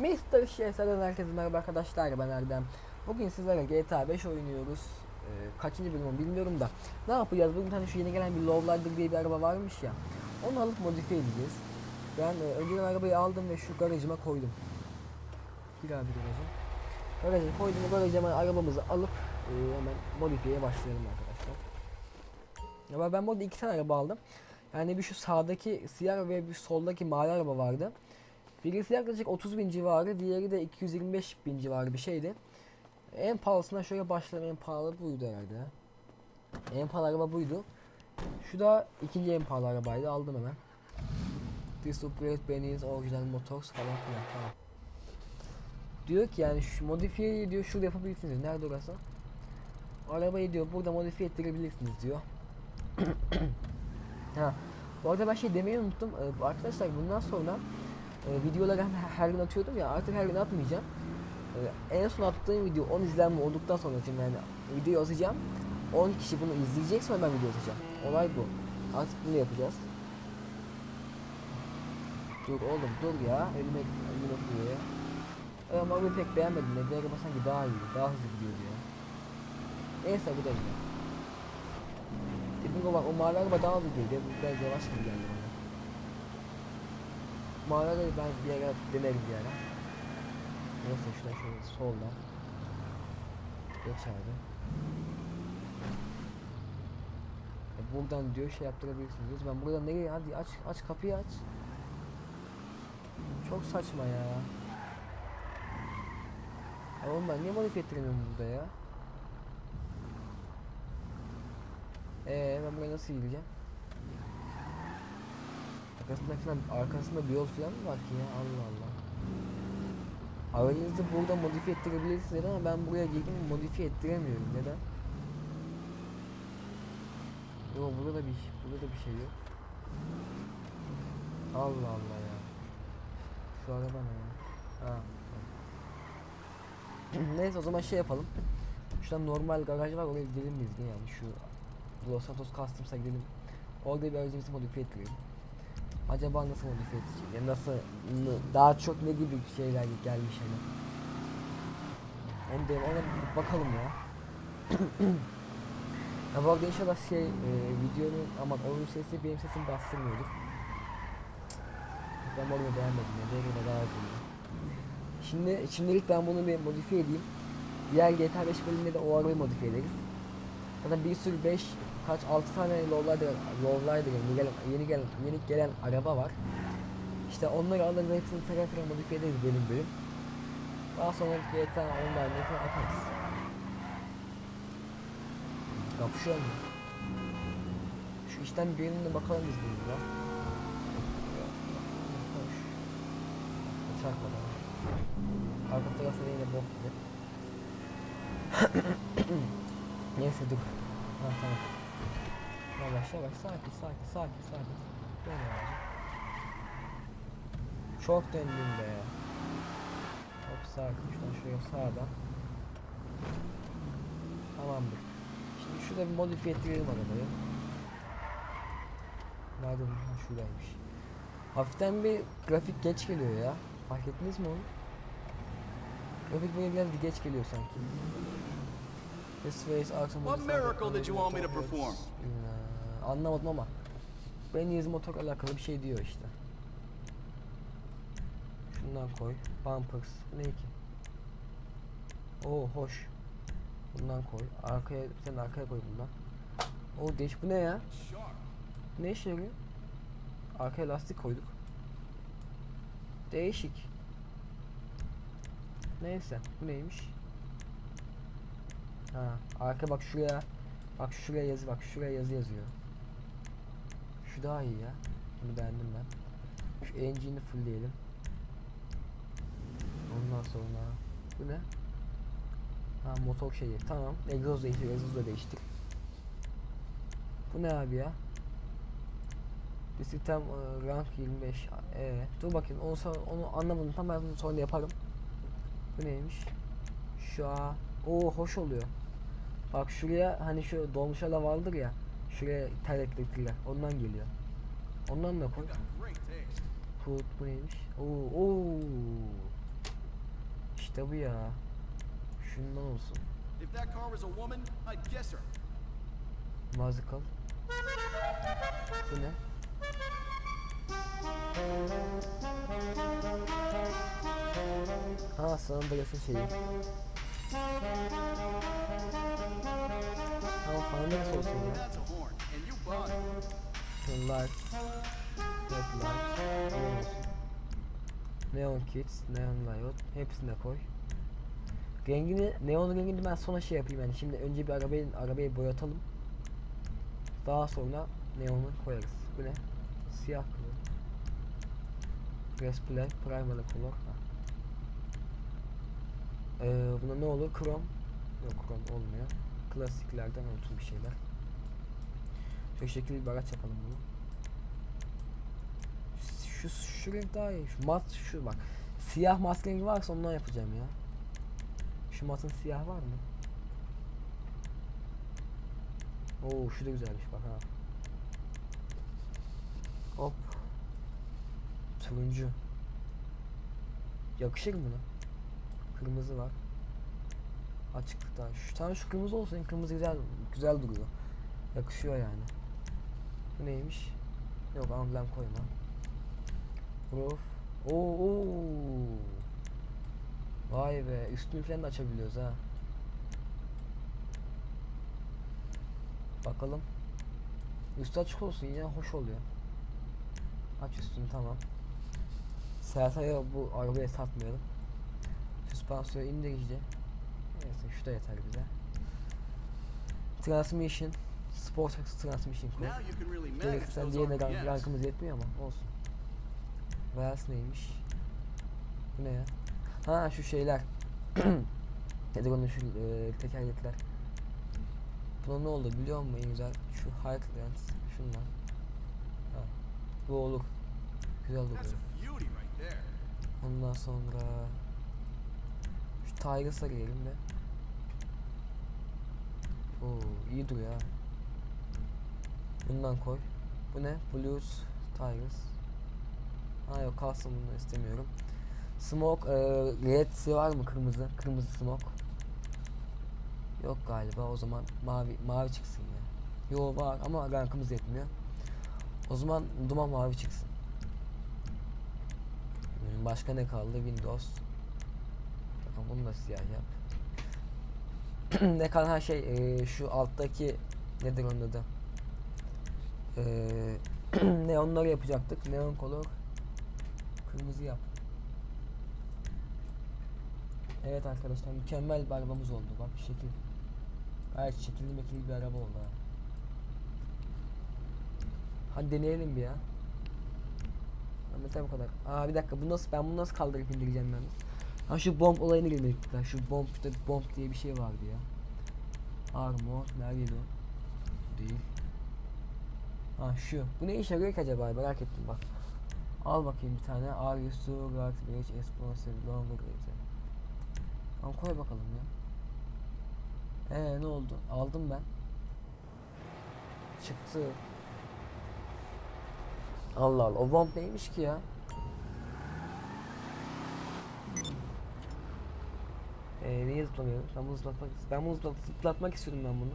Mr. Şehzad'ın herkese merhaba arkadaşlar ben Erdem. Bugün sizlerle GTA 5 oynuyoruz. Ee, kaçıncı bölüm bilmiyorum da. Ne yapacağız? Bugün hani şu yeni gelen bir Lowrider diye bir araba varmış ya. Onu alıp modifiye edeceğiz. Ben e, önceden arabayı aldım ve şu garajıma koydum. Bir abi garaja. Garaja koydum ve garajıma arabamızı alıp e, hemen modifiyeye başlayalım arkadaşlar. Ya ben burada iki tane araba aldım. Yani bir şu sağdaki siyah ve bir soldaki mavi araba vardı. Birisi yaklaşık 30 bin civarı, diğeri de 225 bin civarı bir şeydi. En pahalısına şöyle başlayalım. En pahalı buydu herhalde. En pahalı araba buydu. Şu da ikinci en pahalı arabaydı. Aldım hemen. This upgrade Benny's Original Motors falan filan tamam. Diyor ki yani şu modifiyeyi diyor şurada yapabilirsiniz. Nerede orası? Arabayı diyor burada modifiye ettirebilirsiniz diyor. ha. Bu arada ben şey demeyi unuttum. Ee, arkadaşlar bundan sonra e, videoları her gün atıyordum ya artık her gün atmayacağım. E, en son attığım video 10 izlenme olduktan sonra şimdi yani videoyu atacağım. 10 kişi bunu izleyecek sonra ben video atacağım. Olay bu. Artık bunu yapacağız. Dur oğlum dur ya. Elime elime kuruyor ya. Evet, ama bunu pek beğenmedim. Ne araba sanki daha iyi, daha hızlı gidiyordu ya. Neyse bu da güzel. Dediğim gibi bak o mavi araba daha hızlı gidiyor. Biraz yavaş gibi geldi arabayı ben bir ara denerim bir ara. Neyse şuradan şöyle soldan. Geç abi. E, buradan diyor şey yaptırabilirsiniz. Ben buradan nereye hadi aç aç kapıyı aç. Çok saçma ya. Ya oğlum ben niye modifiye ettiremiyorum burada ya? Eee ben buraya nasıl gideceğim? Arkasında falan arkasında bir yol falan mı var ki ya? Allah Allah. Aranızda burada modifiye ettirebilirsiniz ama ben buraya girdim modifiye ettiremiyorum. Neden? Yok burada da bir burada da bir şey yok. Allah Allah ya. Şu araba ne ya? Ha. Neyse o zaman şey yapalım. Şuradan normal garaj var oraya gidelim biz yani şu Los Santos Customs'a gidelim. Orada bir aracımızı modifiye ettirelim. Acaba nasıl modifiye edecek? Yani nasıl daha çok ne gibi şeyler gelmiş hani. Onu da ona bakalım ya. ya bu arada inşallah şey e, videonun ama oyun sesi benim sesim bastırmıyordur. Ben onu beğenmedim ya. Diğerine daha az iyiydi. Şimdi şimdilik ben bunu bir modifiye edeyim. Diğer GTA 5 bölümünde de o arabayı modifiye ederiz. Zaten bir sürü 5 kaç 6 tane Lowrider, Lowrider yeni gelen, yeni gelen, yeni gelen araba var. İşte onları alırız hepsini teker modifiye ederiz bölüm bölüm. Daha sonra GTA Online'da falan atarız. Kapışıyor mu? Şu işten birine bakalım biz bunu ya. Hoş. Çarpmadan. Arka tarafta yine bok gibi. Neyse dur. Ha tamam. Yavaş yavaş sakin sakin sakin sakin. Dön yavaş. Çok döndüm be. Hop sakin şuradan şuraya sağdan. Tamamdır. Şimdi şurada bir modifiye ettirelim arabayı. Nerede bu? Şuradaymış. Hafiften bir grafik geç geliyor ya. Fark ettiniz mi onu? Grafik böyle biraz bir geç geliyor sanki. This face awesome What miracle did you want me to perform? Anlamadım ama. Ben yazı motor alakalı bir şey diyor işte. Şundan koy. Bumpers. Bu ne ki? Oo hoş. Bundan koy. Arkaya sen arkaya koy bundan. O değiş bu ne ya? Ne işe yarıyor? Arkaya lastik koyduk. Değişik. Neyse bu neymiş? Ha arka bak şuraya. Bak şuraya yazı bak şuraya yazı yazıyor. Şu daha iyi ya. Bunu beğendim ben. Şu engine'i fullleyelim. Ondan sonra bu ne? Ha motor şeyi. Tamam. Egzoz değiştir. Egzoz da değiştir. Bu ne abi ya? Sistem e, rank 25. Ee, dur bakayım onu onu anlamadım tam ben sonra yaparım. Bu neymiş? Şu a o hoş oluyor. Bak şuraya hani şu dolmuşlarla vardır ya. Şuraya terlettirdiler. Ondan geliyor. Ondan da koy. Put bu neymiş? Oo, oo. İşte bu ya. Şundan olsun. Musical. Bu ne? Ha San Andreas'ın şeyi. Ama Andreas olsun ya. Şunlar. Red. Neon Kids, Neon Riot. Hepsine koy. Rengini, neon rengini ben sonra şey yapayım yani. Şimdi önce bir arabayı, arabayı boyatalım. Daha sonra neonu koyarız. Bu ne? Siyah kılı. Press Play, Primary Color. Ha. Ee, buna ne olur? Chrome. Yok Chrome olmuyor. Klasiklerden olsun bir şeyler. Şu şekilde bir araç yapalım bunu. Şu, şu renk daha iyi. Şu mat şu bak. Siyah rengi varsa ondan yapacağım ya. Şu matın siyah var mı? Oo şu da güzelmiş bak ha. Hop. Turuncu. Yakışır mı buna? Kırmızı var. Açıklıkta. Şu tane şu kırmızı olsun. Kırmızı güzel güzel duruyor. Yakışıyor yani. Bu neymiş? Yok amblem koyma. Roof. Oo, oo. Vay be. Üstünü falan da açabiliyoruz ha. Bakalım. Üstü açık olsun ya hoş oluyor. Aç üstünü tamam. Sertaya bu arabayı satmayalım. Süspansiyon indirici. Neyse şu da yeter bize. Transmission. Sport transmission koy. Now you can really manage Gerekirse those diğerine rank, rankımız yetmiyor ama olsun. Vels neymiş? Bu ne ya? Ha şu şeyler. Nedir onun şu e, tekerlekler. Buna ne oldu biliyor musun en güzel? Şu Highlands şundan. Ha. Bu olur. Güzel there. Ondan sonra Tigers'a girelim de. Oo iyi duruyor ha. Bundan koy. Bu ne? Blues Tigers. Ha yok kalsın bunu istemiyorum. Smoke e, red var mı kırmızı? Kırmızı smoke. Yok galiba o zaman mavi mavi çıksın ya. Yo var ama rankımız yetmiyor. O zaman duman mavi çıksın. Başka ne kaldı? Windows. Bunu da siyah yap. ne kadar her şey eee, şu alttaki nedir onun adı? Eee neonları yapacaktık. Neon color kırmızı yap. Evet arkadaşlar mükemmel bir arabamız oldu. Bak şekil. Gayet şekilli mekilli bir araba oldu ha. Hadi deneyelim bir ya. Mesela bu kadar. Aa bir dakika bu nasıl ben bunu nasıl kaldırıp indireceğim ben? Ha şu bomb olayını girmedik daha. Şu bomb işte bomb diye bir şey vardı ya. Armor neredeydi o? Değil. Ha şu. Bu ne işe yarıyor ki acaba merak ettim bak. Al bakayım bir tane. Are you so right rich explosive longer. Tamam koy bakalım ya. Ee ne oldu? Aldım ben. Çıktı. Allah Allah. O bomb neymiş ki ya? Ee, neyi zıplamıyorum? Ben bunu zıplatmak, ben bunu zıplat, zıplatmak istiyorum ben bunu.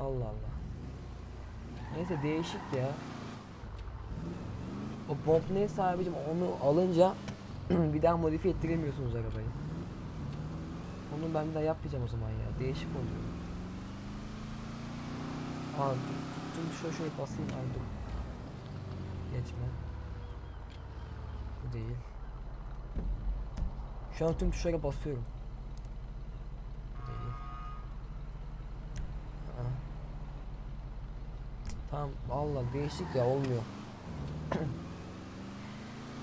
Allah Allah. Neyse değişik ya. O bomb neyse abicim onu alınca bir daha modifiye ettiremiyorsunuz arabayı. Onu ben bir daha yapmayacağım o zaman ya. Değişik oluyor. Aa, dur, dur şöyle şöyle basayım. Ay dur. Geçme. Bu değil. Şu an tüm tuşlara basıyorum. Tamam Allah değişik ya olmuyor.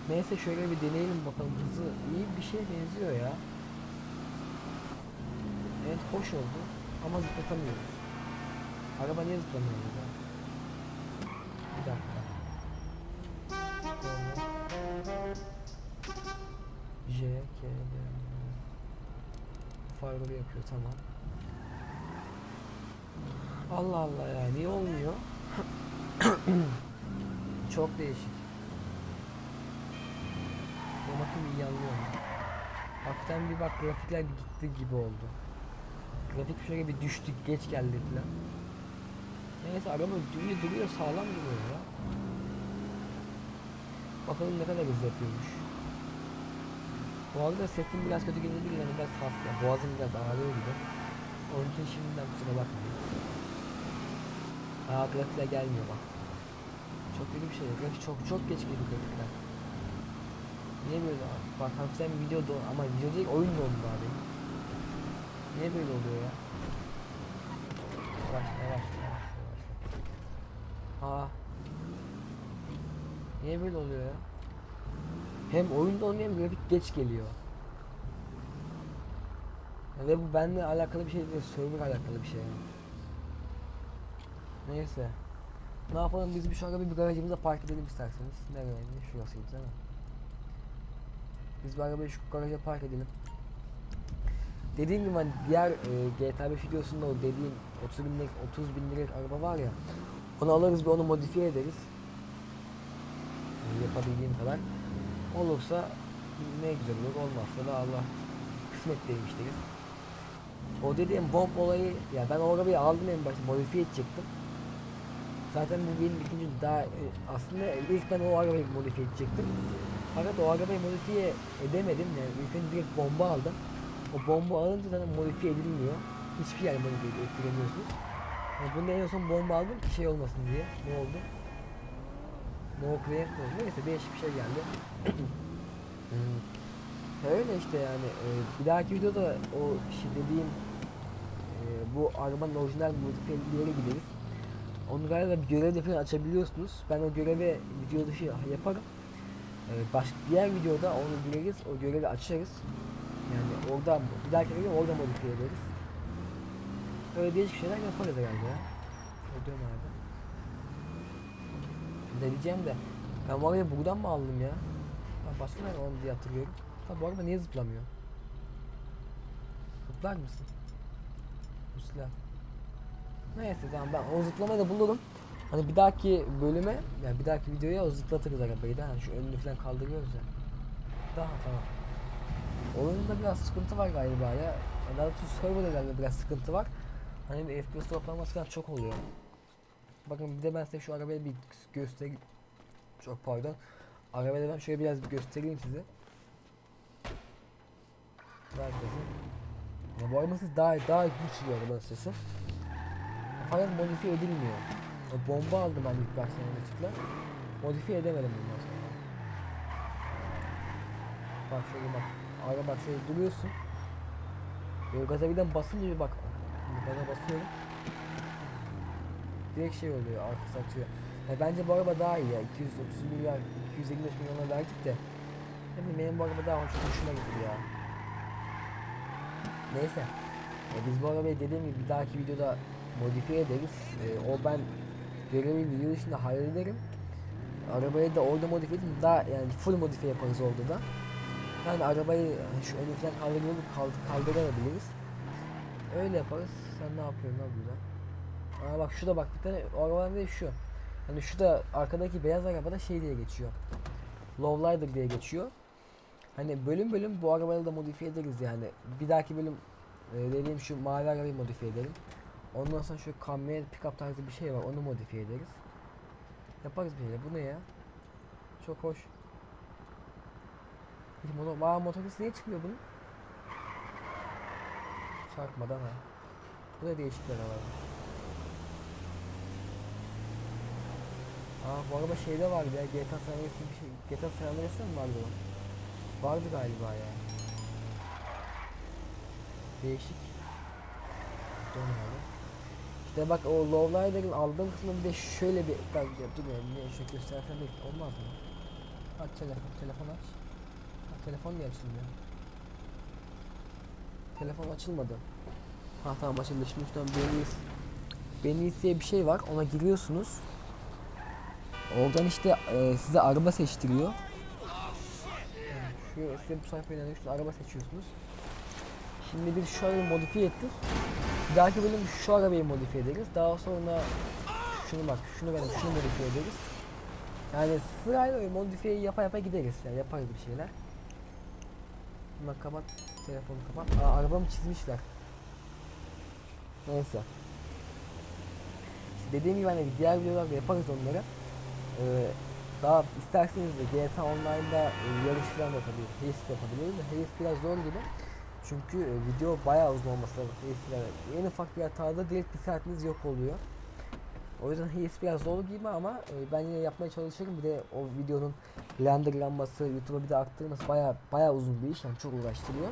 Neyse şöyle bir deneyelim bakalım hızı iyi bir şeye benziyor ya. Evet hoş oldu ama zıplatamıyoruz. Araba niye zıplamıyor? J, K, L. Farları yapıyor tamam. Allah Allah ya niye olmuyor? Çok değişik. Otomatik iyi anlıyorum. Hafiften bir bak grafikler bir gitti gibi oldu. Grafik şöyle bir düştü geç geldi falan. Neyse araba duruyor duruyor sağlam duruyor ya. Bakalım ne kadar hızlı yapıyormuş. Bu arada sesim biraz kötü gelebilir yani biraz hasta. Boğazım biraz ağrıyor gibi. Onun için şimdiden kusura bakmayın. Aa grafikler gelmiyor bak. Çok kötü bir şey. Grafik çok çok geç geliyor grafikler. Niye böyle? Bak hafiften video do ama video değil oyun dondu abi. Niye böyle oluyor ya? Yavaş yavaş yavaş yavaş. Ha. Niye böyle oluyor ya? Hem oyun donuyor hem grafik geç geliyor. Ve bu benimle alakalı bir şey değil, server alakalı bir şey. Neyse. Ne yapalım biz bir şu araba bir garajımıza park edelim isterseniz. Nereye? Şurasıydı değil mi? Biz bu arabayı şu garaja park edelim. Dediğim gibi hani diğer e, GTA 5 videosunda o dediğim 30 bin, 30 bin liralık araba var ya onu alırız bir onu modifiye ederiz. Yapabildiğim kadar. Olursa ne güzel olur olmazsa da Allah kısmet değilmiş deriz. O dediğim bomb olayı ya ben o arabayı aldım en başta modifiye edecektim. Zaten bu benim ikinci daha e, aslında ilk ben o arabayı modifiye edecektim. Fakat o arabayı modifiye edemedim yani ilk önce direkt bomba aldım. O bomba alınca zaten modifiye edilmiyor. Hiçbir yer modifiye ettiremiyorsunuz. Yani bunda en son bomba aldım ki şey olmasın diye. Ne oldu? No oldu. Neyse değişik bir şey geldi. Öyle işte yani e, bir dahaki videoda o şey dediğim e, bu arabanın orijinal modifiye bir yere gideriz. Onu galiba bir görevde falan açabiliyorsunuz. Ben o göreve video dışı yaparım. E, başka diğer videoda onu gireriz, o görevi açarız. Yani orada bir dahaki video orada modifiye ederiz. Öyle değişik şeyler yaparız herhalde ya. Ödüyorum herhalde. Ne diyeceğim de ben bu arabayı buradan mı aldım ya? Ben başka nereden aldım diye hatırlıyorum. Ha bu araba niye zıplamıyor? Zıplar mısın? Silah. Neyse tamam ben o zıplamayı da bulurum. Hani bir dahaki bölüme yani bir dahaki videoya o zıplatırız arabayı da hani şu önünü falan kaldırıyoruz ya. Daha tamam. Oyunda biraz sıkıntı var galiba ya. Daha doğrusu galiba biraz sıkıntı var. Hani FPS toplanması falan çok oluyor. Bakın bir de ben size şu arabayı bir göstereyim. Çok pardon. Arabayı ben şöyle biraz bir göstereyim size. Herkese. Ya bu araba sesi daha daha güçlü bir araba sesi. Fakat modifiye edilmiyor. O bomba aldım ben ilk başta yanlışlıkla. Modifiye edemedim bundan sonra. Bak şöyle bak. Araba şöyle duruyorsun. Böyle gaza birden basınca bak. Gaza basıyorum. Direkt şey oluyor arkası atıyor. Ya bence bu araba daha iyi ya. 230 milyar, 255 milyona verdik de. Bileyim benim bu araba daha çok hoşuma gitti ya. Neyse. E, biz bu arabayı dediğim gibi bir dahaki videoda modifiye ederiz. E, o ben görevi video dışında hallederim. Arabayı da orada modifiye edip daha yani full modifiye yaparız orada da. Yani arabayı hani şu önü falan kaldırabilir, kaldı, kaldırabiliriz. Öyle yaparız. Sen ne yapıyorsun lan burada? Aa bak şurada bak bir tane o arabanın değil şu. Hani şu da arkadaki beyaz arabada şey diye geçiyor. Lowrider diye geçiyor. Hani bölüm bölüm bu arabayı da modifiye ederiz yani. Bir dahaki bölüm e, dediğim şu mavi arabayı modifiye edelim. Ondan sonra şu kamyon pickup tarzı bir şey var onu modifiye ederiz. Yaparız bir şeyler. Bu ne ya? Çok hoş. Peki motor, aa motosiklet niye çıkmıyor bunun? Çarpmadan ha. Bu da değişikler var. Aa bu araba şeyde vardı ya GTA San Andreas'ın bir şey GTA San Andreas'ta mı vardı o? Vardı galiba ya. Değişik. Dön abi. İşte bak o Lowrider'ın aldığım kısmında bir de şöyle bir bak ya dur ya niye şöyle göstersem de olmaz mı? Aç telefon, telefon aç. Ha, telefon niye açılmıyor? Telefon açılmadı. Ha tamam açıldı şimdi şuradan Benis Benis diye bir şey var ona giriyorsunuz. Oradan işte e, size araba seçtiriyor. Şu size bu sayfaya inanıyor, araba seçiyorsunuz. Şimdi biz şu arabayı modifiye ettik. Bir dahaki bölüm şu arabayı modifiye ederiz. Daha sonra şunu bak, şunu verelim, şunu modifiye ederiz. Yani sırayla modifiye yapa yapa gideriz. Yani yaparız bir şeyler. Şundan kapat. Telefonu kapat. Aa arabamı çizmişler. Neyse. İşte dediğim gibi hani diğer videolarda yaparız onları. Ee, daha isterseniz de GTA Online'da e, yarış falan yapabiliriz. De yapabiliriz Race biraz zor gibi. Çünkü e, video bayağı uzun olması lazım. Race'lere. En ufak bir hatada direkt bir saatiniz yok oluyor. O yüzden Race biraz zor gibi ama e, ben yine yapmaya çalışırım. Bir de o videonun renderlanması, YouTube'a bir de aktarılması bayağı bayağı uzun bir iş. Yani çok uğraştırıyor.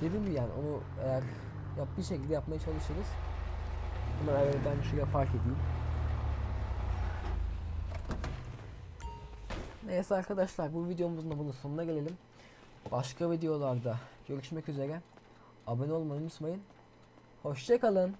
Dediğim gibi yani onu eğer yap bir şekilde yapmaya çalışırız. Eğer ben şuraya fark edeyim. Neyse arkadaşlar bu videomuzun da bunun sonuna gelelim. Başka videolarda görüşmek üzere. Abone olmayı unutmayın. Hoşçakalın.